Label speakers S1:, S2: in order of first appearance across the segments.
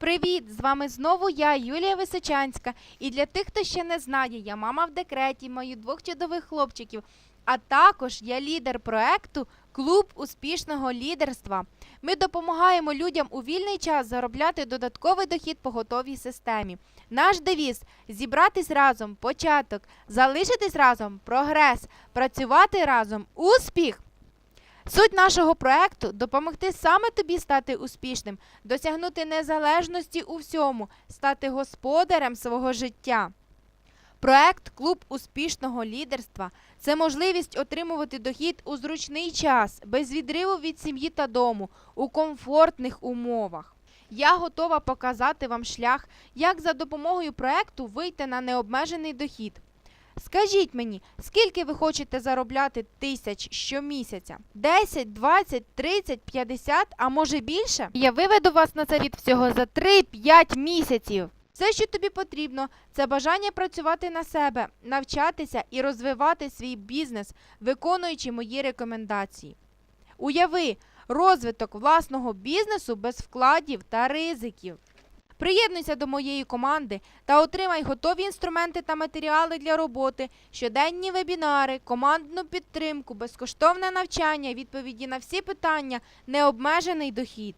S1: Привіт! З вами знову я, Юлія Височанська. І для тих, хто ще не знає, я мама в декреті, маю двох чудових хлопчиків. А також я лідер проекту Клуб успішного лідерства. Ми допомагаємо людям у вільний час заробляти додатковий дохід по готовій системі. Наш девіз зібратись разом початок, залишитись разом прогрес, працювати разом успіх. Суть нашого проекту допомогти саме тобі стати успішним, досягнути незалежності у всьому, стати господарем свого життя. Проект Клуб успішного лідерства це можливість отримувати дохід у зручний час, без відриву від сім'ї та дому, у комфортних умовах. Я готова показати вам шлях, як за допомогою проекту вийти на необмежений дохід. Скажіть мені, скільки ви хочете заробляти тисяч щомісяця? 10, 20, 30, 50, а може більше? Я виведу вас на від всього за 3-5 місяців. Все, що тобі потрібно, це бажання працювати на себе, навчатися і розвивати свій бізнес, виконуючи мої рекомендації. Уяви розвиток власного бізнесу без вкладів та ризиків. Приєднуйся до моєї команди та отримай готові інструменти та матеріали для роботи, щоденні вебінари, командну підтримку, безкоштовне навчання, відповіді на всі питання, необмежений дохід.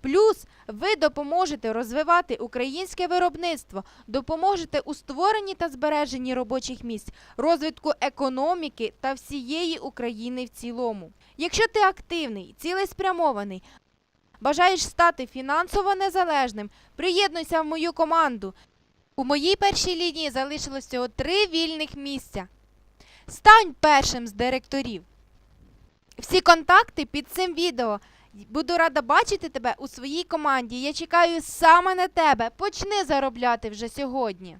S1: Плюс ви допоможете розвивати українське виробництво, допоможете у створенні та збереженні робочих місць, розвитку економіки та всієї України в цілому. Якщо ти активний, цілеспрямований, бажаєш стати фінансово незалежним, приєднуйся в мою команду. У моїй першій лінії залишилось всього три вільних місця. Стань першим з директорів. Всі контакти під цим відео. Буду рада бачити тебе у своїй команді. Я чекаю саме на тебе. Почни заробляти вже сьогодні.